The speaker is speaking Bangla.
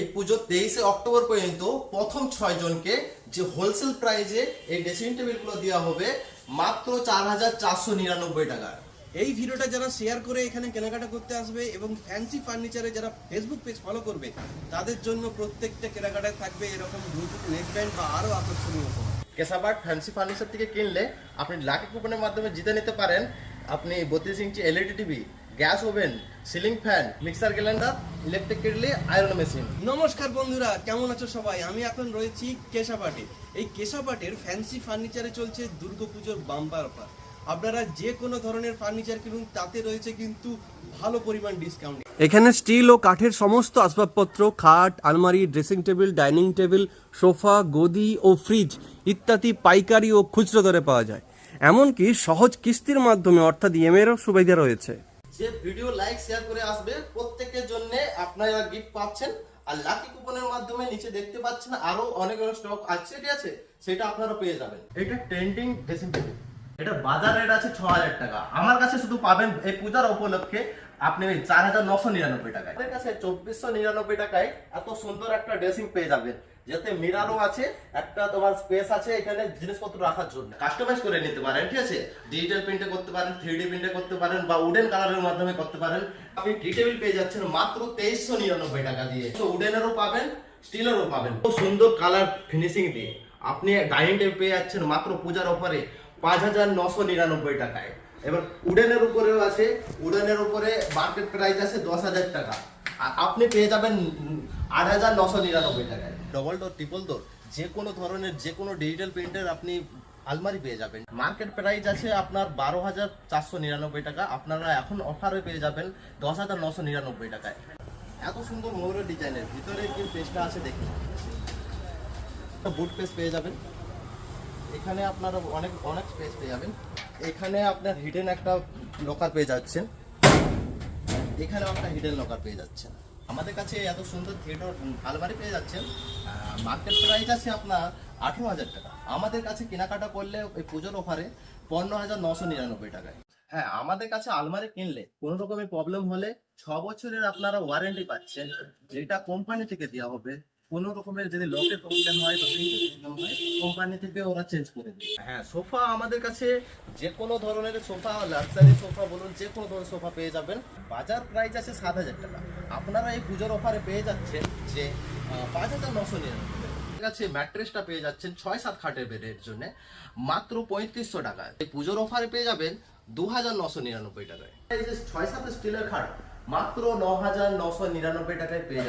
এই পুজো তেইশে অক্টোবর পর্যন্ত প্রথম ছয় জনকে যে হোলসেল প্রাইজে এই ড্রেসিং টেবিলগুলো দেওয়া হবে মাত্র চার হাজার চারশো নিরানব্বই টাকা। এই ভিডিওটা যারা শেয়ার করে এখানে কেনাকাটা করতে আসবে এবং ফ্যান্সি ফার্নিচারে যারা ফেসবুক পেজ ফলো করবে তাদের জন্য প্রত্যেকটা কেনাকাটায় থাকবে এরকম ব্লুটুথ নেকব্যান্ড বা আরও আকর্ষণীয় কেসাবাট ফ্যান্সি ফার্নিচার থেকে কিনলে আপনি লাকি কুপনের মাধ্যমে জিতে নিতে পারেন। আপনি বত্রিশ inch LED TV gas oven ceiling fan mixer grinder electric kettle iron machine. নমস্কার বন্ধুরা কেমন আছো সবাই? আমি এখন রয়েছি কেশাপাটে এই কেশাপাটের ফ্যান্সি ফার্নিচারে চলছে দুর্গাপুজোর বাম্পার অফার আপনারা যে কোনো ধরনের ফার্নিচার কিনুন তাতে রয়েছে কিন্তু ভালো পরিমাণ ডিসকাউন্ট এখানে স্টিল ও কাঠের সমস্ত আসবাবপত্র খাট আলমারি dressing table dining table sofa গদি ও ফ্রিজ ইত্যাদি পাইকারি ও খুচরো দরে পাওয়া যায়। এমনকি সহজ কিস্তির মাধ্যমে অর্থাৎ ইএমএরও সুবিধা রয়েছে। যে ভিডিও লাইক, শেয়ার করে আসবে, প্রত্যেকের জন্য আপনারা গিফট পাচ্ছেন। আর লাকি কুপনের মাধ্যমে নিচে দেখতে পাচ্ছেন আরও অনেক অনেক স্টক আছে, ঠিক আছে? সেটা আপনারা পেয়ে যাবেন। এটা ট্রেন্ডিং ড্রেসিং টেবিল এটা বাজার রেট আছে ছ হাজার টাকা। আমার কাছে শুধু পাবেন এই পূজার উপলক্ষে আপনি ওই চার হাজার নশো নিরানব্বই টাকায়। আমাদের কাছে চব্বিশশো নিরানব্বই টাকায় এত সুন্দর একটা ড্রেসিং পেয়ে যাবেন যাতে মিরারও আছে একটা তোমার স্পেস আছে এখানে জিনিসপত্র রাখার জন্য। কাস্টমাইজ করে নিতে পারেন ঠিক আছে? ডিজিটাল প্রিন্টে করতে পারেন থ্রি ডি প্রিন্টে করতে পারেন বা উডেন কালারের মাধ্যমে করতে পারেন। আপনি টি টেবিল পেয়ে যাচ্ছেন মাত্র তেইশশো নিরানব্বই টাকা দিয়ে। তো উডেনেরও পাবেন স্টিলেরও পাবেন। খুব সুন্দর কালার ফিনিশিং দিয়ে আপনি ডাইনিং টেবিল পেয়ে যাচ্ছেন মাত্র পূজার অফারে পাঁচ হাজার নশো নিরানব্বই টাকায়। এবার উডেনের উপরেও আছে, উডেনের উপরে মার্কেট প্রাইস আছে দশ হাজার টাকা। আপনি পেয়ে যাবেন আট হাজার নশো নিরানব্বই টাকায়। ডবল ডোর ট্রিপল ডোর যে কোনো ধরনের, যে কোনো ডিজিটাল প্রিন্টের আপনি আলমারি পেয়ে যাবেন। মার্কেট প্রাইস আছে আপনার বারো হাজার চারশো নিরানব্বই টাকা। আপনারা এখন অফারে পেয়ে যাবেন দশ হাজার নশো নিরানব্বই টাকায়। এত সুন্দর ময়ূরের ডিজাইনের ভিতরে কি পেজটা আছে দেখুন। বুট পেজ পেয়ে যাবেন। এখানে আপনারা অনেক অনেক স্পেস পেয়ে যাবেন। এখানে আপনার হিডেন একটা লকার পেয়ে যাচ্ছেন। এখানে আপনার হিডেন লকার পেয়ে যাচ্ছেন। আমাদের কাছে এত সুন্দর থিয়েটার আলমারি পেয়ে যাচ্ছেন। মার্কেট প্রাইস আছে আপনার আঠেরো হাজার টাকা। আমাদের কাছে কেনাকাটা করলে ওই পুজোর অফারে পনেরো হাজার নশো নিরানব্বই টাকায়। হ্যাঁ আমাদের কাছে আলমারি কিনলে কোনো রকমের প্রবলেম হলে ছ বছরের আপনারা ওয়ারেন্টি পাচ্ছেন, যেটা কোম্পানি থেকে দেওয়া হবে। কোনো রকমের যদি লকের প্রবলেম হয় কোম্পানি থেকে ওরা চেঞ্জ করে দেবে। হ্যাঁ সোফা আমাদের কাছে যে কোনো ধরনের সোফা লাক্সারি সোফা বলুন যে কোনো ধরনের সোফা পেয়ে যাবেন। বাজার প্রাইস আছে সাত হাজার টাকা। আপনারা এই পুজোর অফারে পেয়ে যাচ্ছেন যে পাঁচ হাজার নশো নিরানব্বই। কাছে ম্যাট্রেসটা পেয়ে যাচ্ছেন ছয় সাত খাটের বেডের জন্য, মাত্র পঁয়ত্রিশশো টাকায়। এই পুজোর অফারে পেয়ে যাবেন দু হাজার নশো নিরানব্বই টাকায়। ছয় সাত স্টিলের খাট, মাত্র ন হাজার নশো নিরানব্বই টাকায় পেয়ে